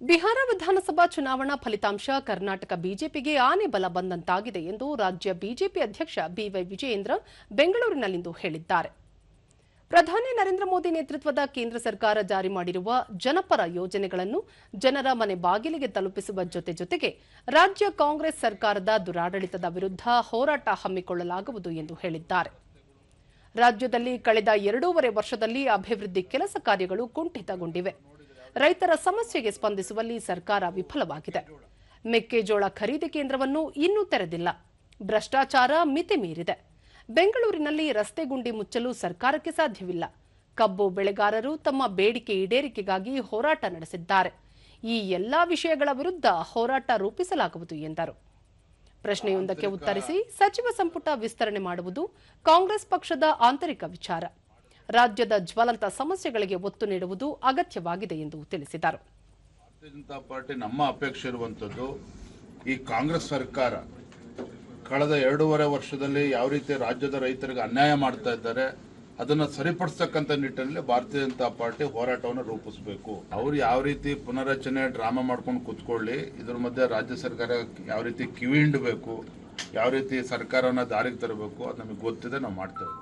ಬಿಹಾರ ವಿಧಾನಸಭಾ ಚುನಾವಣಾ ಫಲಿತಾಂಶ ಕರ್ನಾಟಕ ಬಿಜೆಪಿಗೆ ಆನೆ ಬಲ ಬಂದಂತಾಗಿದೆ ಎಂದು ರಾಜ್ಯ ಬಿಜೆಪಿ ಅಧ್ಯಕ್ಷ ಬಿವೈ ವಿಜಯೇಂದ್ರ ಬೆಂಗಳೂರಿನಲ್ಲಿಂದು ಹೇಳಿದ್ದಾರೆ. ಪ್ರಧಾನಿ ನರೇಂದ್ರ ಮೋದಿ ನೇತೃತ್ವದ ಕೇಂದ್ರ ಸರ್ಕಾರ ಜಾರಿ ಮಾಡಿರುವ ಜನಪರ ಯೋಜನೆಗಳನ್ನು ಜನರ ಮನೆ ಬಾಗಿಲಿಗೆ ತಲುಪಿಸುವ ಜೊತೆ ಜೊತೆಗೆ ರಾಜ್ಯ ಕಾಂಗ್ರೆಸ್ ಸರ್ಕಾರದ ದುರಾಡಳಿತದ ವಿರುದ್ಧ ಹೋರಾಟ ಹಮ್ಮಿಕೊಳ್ಳಲಾಗುವುದು ಎಂದು ಹೇಳಿದ್ದಾರೆ. ರಾಜ್ಯದಲ್ಲಿ ಕಳೆದ ಎರಡೂವರೆ ವರ್ಷದಲ್ಲಿ ಅಭಿವೃದ್ಧಿ ಕೆಲಸ ಕಾರ್ಯಗಳು ಕುಂಠಿತಗೊಂಡಿವೆ. ರೈತರ ಸಮಸ್ಯೆಗೆ ಸ್ಪಂದಿಸುವಲ್ಲಿ ಸರ್ಕಾರ ವಿಫಲವಾಗಿದೆ. ಮೆಕ್ಕೆಜೋಳ ಖರೀದಿ ಕೇಂದ್ರವನ್ನು ಇನ್ನೂ ತೆರೆದಿಲ್ಲ. ಭ್ರಷ್ಟಾಚಾರ ಮಿತಿ ಮೀರಿದೆ. ಬೆಂಗಳೂರಿನಲ್ಲಿ ರಸ್ತೆ ಗುಂಡಿ ಮುಚ್ಚಲು ಸರ್ಕಾರಕ್ಕೆ ಸಾಧ್ಯವಿಲ್ಲ. ಕಬ್ಬು ಬೆಳೆಗಾರರು ತಮ್ಮ ಬೇಡಿಕೆ ಈಡೇರಿಕೆಗಾಗಿ ಹೋರಾಟ ನಡೆಸಿದ್ದಾರೆ. ಈ ಎಲ್ಲಾ ವಿಷಯಗಳ ವಿರುದ್ಧ ಹೋರಾಟ ರೂಪಿಸಲಾಗುವುದು ಎಂದರು. ಪ್ರಶ್ನೆಯೊಂದಕ್ಕೆ ಉತ್ತರಿಸಿ ಸಚಿವ ಸಂಪುಟ ವಿಸ್ತರಣೆ ಮಾಡುವುದು ಕಾಂಗ್ರೆಸ್ ಪಕ್ಷದ ಆಂತರಿಕ ವಿಚಾರ. ರಾಜ್ಯದ ಜ್ವಲಂತ ಸಮಸ್ಯೆಗಳಿಗೆ ಒತ್ತು ನೀಡುವುದು ಅಗತ್ಯವಾಗಿದೆ ಎಂದು ತಿಳಿಸಿದರು. ಭಾರತೀಯ ಜನತಾ ಪಾರ್ಟಿ ನಮ್ಮ ಅಪೇಕ್ಷೆ ಇರುವಂಥದ್ದು ಈ ಕಾಂಗ್ರೆಸ್ ಸರ್ಕಾರ ಕಳೆದ ಎರಡೂವರೆ ವರ್ಷದಲ್ಲಿ ಯಾವ ರೀತಿ ರಾಜ್ಯದ ರೈತರಿಗೆ ಅನ್ಯಾಯ ಮಾಡ್ತಾ ಇದ್ದಾರೆ, ಅದನ್ನು ಸರಿಪಡಿಸ್ತಕ್ಕಂಥ ನಿಟ್ಟಿನಲ್ಲಿ ಭಾರತೀಯ ಜನತಾ ಪಾರ್ಟಿ ಹೋರಾಟವನ್ನು ರೂಪಿಸಬೇಕು. ಅವ್ರು ಯಾವ ರೀತಿ ಪುನರಚನೆ ಡ್ರಾಮಾ ಮಾಡ್ಕೊಂಡು ಕೂತ್ಕೊಳ್ಳಿ, ಇದ್ರ ಮಧ್ಯೆ ರಾಜ್ಯ ಸರ್ಕಾರ ಯಾವ ರೀತಿ ಕಿವಿ ಹಿಂಡಬೇಕು, ಯಾವ ರೀತಿ ಸರ್ಕಾರವನ್ನು ದಾರಿಗೆ ತರಬೇಕು, ಅದು ನಮಗೆ ಗೊತ್ತಿದೆ, ನಾವು ಮಾಡ್ತೇವೆ